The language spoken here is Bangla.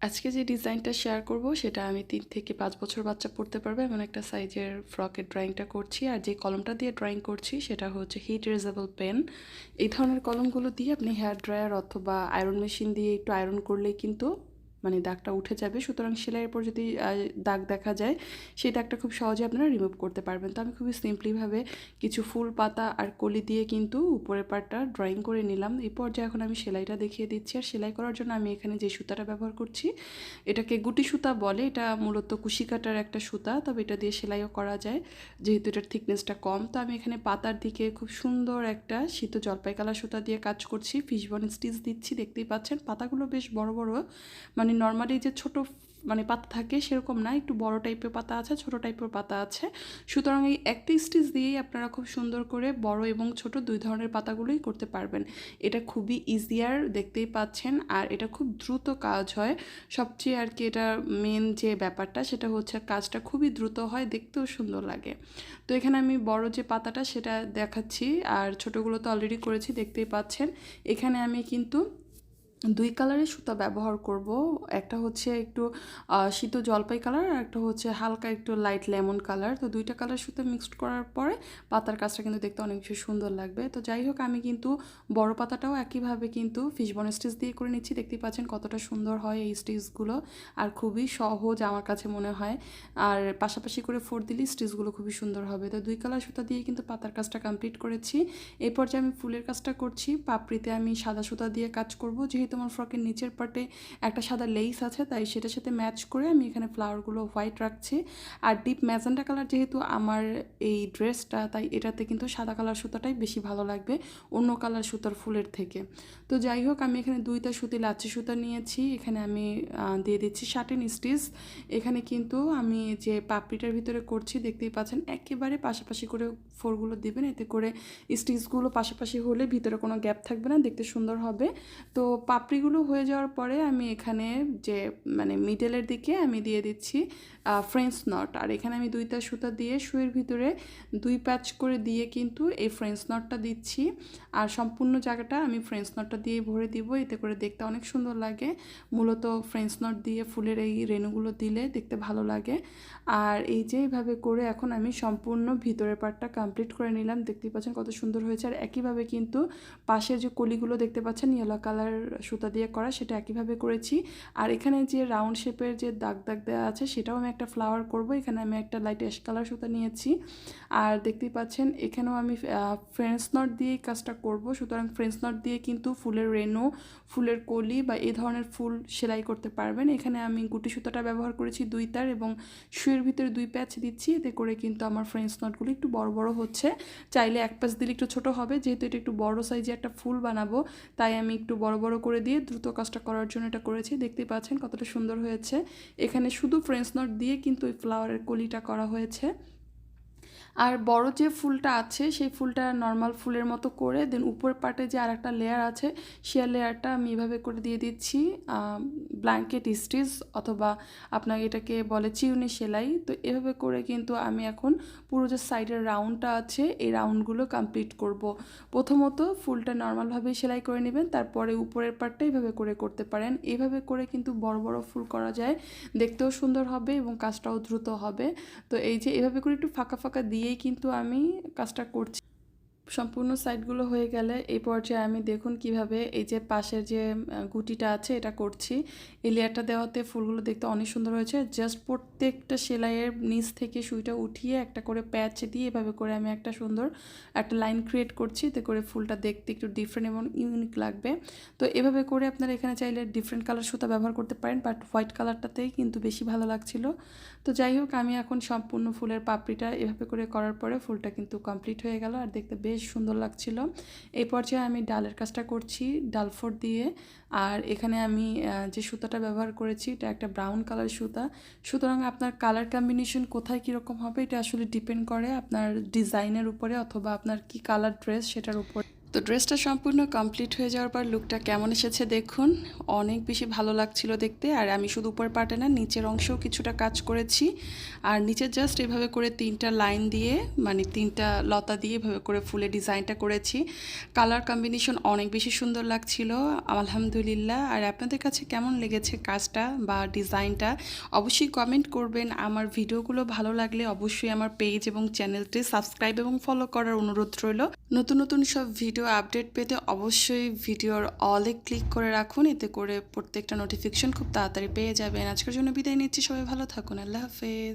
আজকে যে ডিজাইনটা শেয়ার করব, সেটা আমি তিন থেকে পাঁচ বছর বাচ্চা পড়তে পারবে এমন একটা সাইজের ফ্রকের ড্রয়িংটা করছি। আর যে কলমটা দিয়ে ড্রয়িং করছি, সেটা হচ্ছে হিট রেজেবল পেন এই ধরনের কলমগুলো দিয়ে আপনি হেয়ার ড্রায়ার অথবা আয়রন মেশিন দিয়ে একটু আয়রন করলেই কিন্তু মানে দাগটা উঠে যাবে। সুতরাং সেলাইয়ের পর যদি দাগ দেখা যায়, সেই দাগটা খুব সহজে আপনারা রিমুভ করতে পারবেন। তো আমি খুবই সিম্পলিভাবে কিছু ফুল পাতা আর কলি দিয়ে কিন্তু উপরের পার্টটা ড্রয়িং করে নিলাম। এই পর্যায়ে এখন আমি সেলাইটা দেখিয়ে দিচ্ছি। আর সেলাই করার জন্য আমি এখানে যে সুতাটা ব্যবহার করছি, এটাকে গুটি সুতা বলে। এটা মূলত কুশি কাটার একটা সুতা, তবে এটা দিয়ে সেলাইও করা যায়, যেহেতু এটার থিকনেসটা কম। তো আমি এখানে পাতার দিকে খুব সুন্দর একটা শীত জলপাই কালার সুতা দিয়ে কাজ করছি। ফিশবন স্টিচ দিচ্ছি, দেখতেই পাচ্ছেন। পাতাগুলো বেশ বড় বড় মানে নর্মালি যে ছোট মানে পাতা থাকে সেরকম না, একটু বড় টাইপের পাতা আছে, ছোট টাইপের পাতা আছে। সুতরাং এই একটি স্টিচ দিয়েই আপনারা খুব সুন্দর করে বড় এবং ছোট দুই ধরনের পাতাগুলোই করতে পারবেন। এটা খুবই ইজিয়ার দেখতেই পাচ্ছেন, আর এটা খুব দ্রুত কাজ হয়। সবচেয়ে আর কি এটা মেন যে ব্যাপারটা, সেটা হচ্ছে কাজটা খুবই দ্রুত হয়, দেখতেও সুন্দর লাগে। তো এখানে আমি বড় যে পাতাটা, সেটা দেখাচ্ছি, আর ছোটোগুলো তো অলরেডি করেছি, দেখতেই পাচ্ছেন। এখানে আমি কিন্তু দুই কালারের সুতা ব্যবহার করব। একটা হচ্ছে একটু শীত জলপাই কালার আর একটা হচ্ছে হালকা একটু লাইট লেমন কালার। তো দুইটা কালার সুতা মিক্সড করার পরে পাতার কাজটা কিন্তু দেখতে অনেক বেশি সুন্দর লাগবে। তো যাই হোক, আমি কিন্তু বড় পাতাটাও একইভাবে কিন্তু ফিশবন স্টিচ দিয়ে করে নিচ্ছি। দেখতেই পাচ্ছেন কতটা সুন্দর হয় এই স্টিচগুলো আর খুবই সহজ আমার কাছে মনে হয়। আর পাশাপাশি করে ফোর দিলে স্টিচগুলো খুবই সুন্দর হবে। তো দুই কালার সুতা দিয়ে কিন্তু পাতার কাজটা কমপ্লিট করেছি। এই পর্যায়ে আমি ফুলের কাজটা করছি। পাপড়িতে আমি সাদা সুতা দিয়ে কাজ করব। যেহেতু আমার ফ্রকের নিচের পার্টে একটা সাদা লেস আছে, তাই সেটার সাথে ম্যাচ করে আমি এখানে ফ্লাওয়ারগুলো হোয়াইট রাখছি। আর ডিপ ম্যাজেন্টা কালার যেহেতু আমার এই ড্রেসটা তাই এটাতে কিন্তু সাদা কালার সুতাটাই বেশি ভালো লাগবে অন্য কালার সুতার ফুলের থেকে। তো যাই হোক, আমি এখানে দুইটা সুতি লাচ্ছি সুতা নিয়েছি, এখানে আমি দিয়ে দিচ্ছি শার্টিন স্টিচ এখানে কিন্তু আমি যে পাপড়িটার ভিতরে করছি, দেখতেই পাচ্ছেন, একেবারে পাশাপাশি করে ফোরগুলো দিবেন, এতে করে স্টিচগুলো পাশাপাশি হলে ভিতরে কোনো গ্যাপ থাকবে না, দেখতে সুন্দর হবে। তো পাপড়িগুলো হয়ে যাওয়ার পরে আমি এখানে যে মানে মিডলের দিকে আমি দিয়ে দিচ্ছি ফ্রেঞ্চ নট আর এখানে আমি দুইটা সুতা দিয়ে শুয়ের ভিতরে দুই প্যাচ করে দিয়ে কিন্তু এই ফ্রেঞ্চ নটটা দিচ্ছি। আর সম্পূর্ণ জায়গাটা আমি ফ্রেঞ্চ নটটা দিয়ে ভরে দিব, এতে করে দেখতে অনেক সুন্দর লাগে। মূলত ফ্রেঞ্চ নট দিয়ে ফুলের এই রেণুগুলো দিলে দেখতে ভালো লাগে। আর এই যে এইভাবে করে এখন আমি সম্পূর্ণ ভিতরের পার্টটা কমপ্লিট করে নিলাম। দেখতেই পাচ্ছেন কত সুন্দর হয়েছে। আর একইভাবে কিন্তু পাশের যে কলিগুলো দেখতে পাচ্ছেন, ইয়েলো কালার সুতা দিয়ে করা, সেটা একইভাবে করেছি। আর এখানে যে রাউন্ড শেপের যে দাগ দাগ দেওয়া আছে, সেটাও আমি একটা ফ্লাওয়ার করব। এখানে আমি একটা লাইট অ্যাশ কালার সুতা নিয়েছি। আর দেখতেই পাচ্ছেন, এখানেও আমি ফ্রেন্স নট দিয়েই কাজটা করব। সুতরাং ফ্রেন্স নট দিয়ে কিন্তু ফুলের রেণু, ফুলের কলি বা এই ধরনের ফুল সেলাই করতে পারবেন। এখানে আমি গুটি সুতাটা ব্যবহার করেছি দুই তার এবং শুয়ের ভিতরে দুই প্যাচ দিচ্ছি। এতে করে কিন্তু আমার ফ্রেন্স নটগুলো একটু বড় বড় হচ্ছে। চাইলে এক পাশ দিলে একটু ছোট হবে, যেহেতু এটা একটু বড় সাইজে একটা ফুল বানাবো, তাই আমি একটু বড় বড় করে দিয়ে দ্রুত কাজটা করার জন্য এটা করেছি। দেখতে পাচ্ছেন কতটা সুন্দর হয়েছে। এখানে শুধু ফ্রেন্স নট দিয়ে কিন্তু ওই ফ্লাওয়ারের কলিটা করা হয়েছে। আর বড় যে ফুলটা আছে, সেই ফুলটা নর্মাল ফুলের মতো করে দেন উপরের পার্টে যে আর একটা লেয়ার আছে সে লেয়ারটা আমি এভাবে করে দিয়ে দিচ্ছি ব্ল্যাঙ্কেট স্টিচ অথবা আপনাকে এটাকে বলে চিউনি সেলাই। তো এভাবে করে কিন্তু আমি এখন পুরো যে সাইডের রাউন্ডটা আছে, এই রাউন্ডগুলো কমপ্লিট করব। প্রথমত ফুলটা নর্মালভাবেই সেলাই করে নেবেন, তারপরে উপরের পার্টটা এইভাবে করে করতে পারেন। এভাবে করে কিন্তু বড় বড় ফুল করা যায়, দেখতেও সুন্দর হবে এবং কাজটাও দ্রুত হবে। তো এই যে এভাবে করে একটু ফাঁকা ফাঁকা দিয়েই কিন্তু আমি কাজটা করছি। সম্পূর্ণ সাইডগুলো হয়ে গেলে এই পর্যায়ে আমি দেখুন কীভাবে এই যে পাশের যে গুটিটা আছে এটা করছি। এই লেয়ারটা দেওয়াতে ফুলগুলো দেখতে অনেক সুন্দর হয়েছে। জাস্ট প্রত্যেকটা সেলাইয়ের নিচ থেকে সুইটা উঠিয়ে একটা করে প্যাচ দিয়ে এভাবে করে আমি একটা সুন্দর একটা লাইন ক্রিয়েট করছি। এতে করে ফুলটা দেখতে একটু ডিফারেন্ট এবং ইউনিক লাগবে। তো এভাবে করে আপনারা এখানে চাইলে ডিফারেন্ট কালার সুতা ব্যবহার করতে পারেন বাট হোয়াইট কালারটাতেই কিন্তু বেশি ভালো লাগছিল। তো যাই হোক, আমি এখন সম্পূর্ণ ফুলের পাপড়িটা এভাবে করে করার পরে ফুলটা কিন্তু কমপ্লিট হয়ে গেল। আর দেখতে বেশ সুন্দর লাগছিল। এই পর্যায়ে আমি ডালের কাজটা করছি, ডাল ফোর দিয়ে। আর এখানে আমি যে সুতাটা ব্যবহার করেছি, এটা একটা ব্রাউন কালার সুতা। সুতরাং আপনার কালার কম্বিনেশন কোথায় কীরকম হবে, এটা আসলে ডিপেন্ড করে আপনার ডিজাইনের উপরে অথবা আপনার কি কালার ড্রেস সেটার উপর। তো ড্রেসটা সম্পূর্ণ কমপ্লিট হয়ে যাওয়ার পর লুকটা কেমন এসেছে দেখুন। অনেক বেশি ভালো লাগছিল দেখতে, আর আমি শুধু উপর পাটে না, নিচের অংশেও কিছুটা কাজ করেছি। আর নিচে জাস্ট এভাবে করে তিনটা লাইন দিয়ে মানে তিনটা লতা দিয়ে এভাবে করে ফুলে ডিজাইনটা করেছি। কালার কম্বিনেশন অনেক বেশি সুন্দর লাগছিল, আলহামদুলিল্লাহ। আর আপনাদের কাছে কেমন লেগেছে কাজটা বা ডিজাইনটা, অবশ্যই কমেন্ট করবেন। আমার ভিডিওগুলো ভালো লাগলে অবশ্যই আমার পেজ এবং চ্যানেলটি সাবস্ক্রাইব এবং ফলো করার অনুরোধ রইল। নতুন নতুন সব ভিডিও আপডেট পেতে অবশ্যই ভিডিওর অলে ক্লিক করে রাখুন। এতে করে প্রত্যেকটা নোটিফিকেশন খুব তাড়াতাড়ি পেয়ে যাবেন। আজকের জন্য বিদায় নিচ্ছি। সবাই ভালো থাকুন। আল্লাহ হাফেজ।